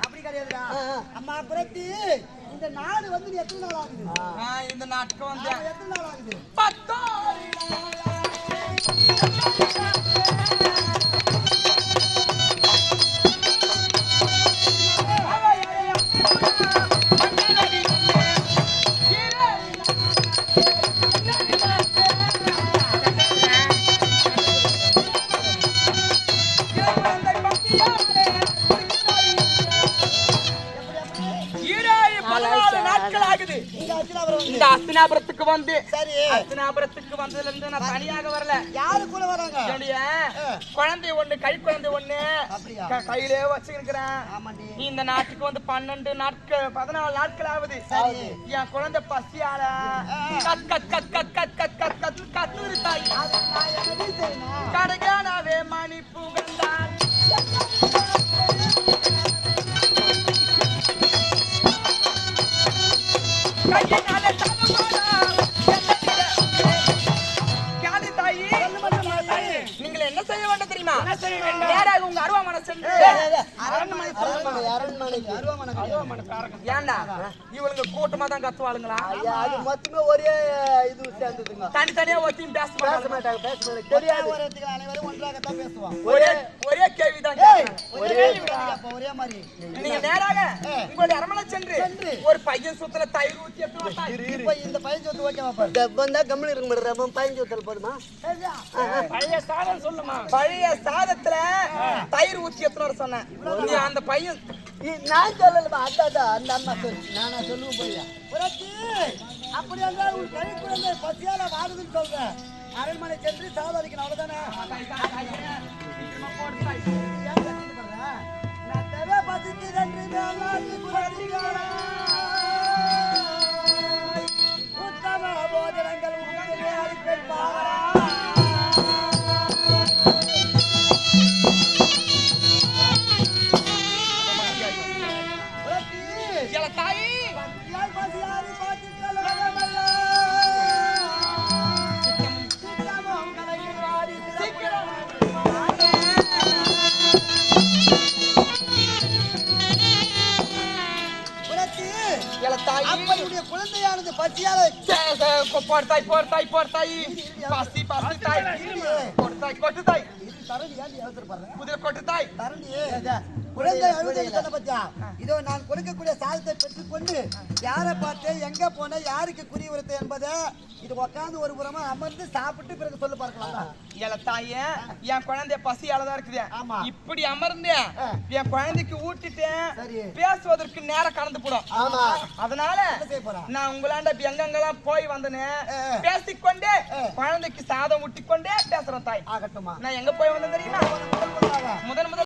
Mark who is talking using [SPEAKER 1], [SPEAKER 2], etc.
[SPEAKER 1] அப்படி கிடையாதுடா. அம்மா பிரத்தி இந்த நாடு வந்து நீ எத்தனை நாள் ஆகுது?
[SPEAKER 2] நான் இந்த நாட்டுக்கு
[SPEAKER 1] ஆமா,
[SPEAKER 2] வந்தேன்
[SPEAKER 1] எத்தனை நாள் ஆகுது?
[SPEAKER 2] பத்தாறு
[SPEAKER 1] வந்து
[SPEAKER 2] இந்த அஸ்தினாபுரத்துக்கு வந்து
[SPEAKER 1] சரி
[SPEAKER 2] அஸ்தினாபுரத்துக்கு வந்ததுல இருந்து நான் தனியாக வரல
[SPEAKER 1] யாரு கூட வராங்க
[SPEAKER 2] என்னுடைய குழந்தை ஒண்ணு கை குழந்தை ஒண்ணு கையிலே வச்சுருக்கிறேன்
[SPEAKER 1] ஆமாண்டி
[SPEAKER 2] இந்த நாட்டுக்கு வந்து பன்னெண்டு நாட்கள் பதினாலு நாட்கள் ஆகுது. என் குழந்தை பசியால கத் கத் கத் கத் கத் கத் கத் கத் கத்துது தாய் Baca. நேராக உங்க அருவாமனை சென்று
[SPEAKER 1] அரண்மனை அரண்மனை அரண்மனைக்கு. அருவாமனை
[SPEAKER 2] ஏன்டா இவளுங்க கூட்டமா தான் கத்துவாளுங்களா?
[SPEAKER 3] ஐயா, அது மொத்தமே ஒரே இது சேர்ந்ததுங்க.
[SPEAKER 2] தனித்தனியா ஒத்தியும் பேச
[SPEAKER 3] பேச
[SPEAKER 2] மாட்டாங்க.
[SPEAKER 3] மாட்டாங்க பேச மாட்டாங்க.
[SPEAKER 1] ஒரே
[SPEAKER 3] தெரியாது.
[SPEAKER 2] ஒரே ஒரே.
[SPEAKER 1] ஒரே கேள்விதானே அப்ப ஒரே மாதிரி.
[SPEAKER 2] நீங்க நேராக உங்களுடைய அரமனை சென்று. ஒரு பையன் சுத்துல தயிர் ஊத்தி எடுத்து வந்தா.
[SPEAKER 1] இப்ப இந்த பையன் சொத்து ஓகேவா பாரு?
[SPEAKER 3] கம்முனு இருக்க மாட்டேன் போடுமா?
[SPEAKER 2] பழைய சாதம் சொல்லுமா? பழைய சாதத்துல தயிர் ஊத்தி எடுத்து வர சொன்னேன். நீ அந்த பையன்
[SPEAKER 3] நான் சொல்லலமா அந்த அந்த- அம்மா சொல்லு.
[SPEAKER 1] நானா சொல்லுவேன் போய்யா புரட்சி! அப்படி என்றால் உன் கை குழந்தை பசியால வாடுதுன்னு சொல்றேன். அரண்மனை சென்று சாவடிக்கணும் அவ்வளவுதானே?
[SPEAKER 2] தாய். அப்ப
[SPEAKER 1] உடைய குழந்தையானது பசியால.
[SPEAKER 2] போர்த்தாய் போர்த்தாய் போர்த்தாய் பசி பசி தாய். போர்த்தாய் கொட்டு
[SPEAKER 1] தாய். தரண்டி ஏன்டி அவசரப்படுற?
[SPEAKER 2] குதிரை கொட்டுத்தாய்
[SPEAKER 1] தரண்டி, குழந்தை அழுது சொன்ன பத்தியா? இதோ நான் கொடுக்கக்கூடிய சாதத்தை பெற்றுக்கொண்டு யாரை பார்த்தேன் எங்க போன யாருக்கு குறி உரைத்த என்பதை இது உட்கார்ந்து ஒரு புறமா அமர்ந்து சாப்பிட்டு பிறகு சொல்ல பார்க்கலாம்
[SPEAKER 2] இல தாயே என் குழந்தை பசியால தான் இருக்குது
[SPEAKER 1] ஆமா.
[SPEAKER 2] இப்படி அமர்ந்தேன் என் குழந்தைக்கு ஊட்டிட்டேன். பேசுவதற்கு நேரம் கலந்து போடும் அதனால நான் உங்களாண்ட எங்கெங்கெல்லாம் போய் வந்தனே
[SPEAKER 1] ஆ.
[SPEAKER 2] பேசிக்கொண்டே. குழந்தைக்கு சாதம் ஊட்டிக்கொண்டே பேசுறேன் தாய்.
[SPEAKER 1] ஆகட்டுமா.
[SPEAKER 2] நான் எங்க போய் வந்தேன் தெரியுமா? முதன் முதல்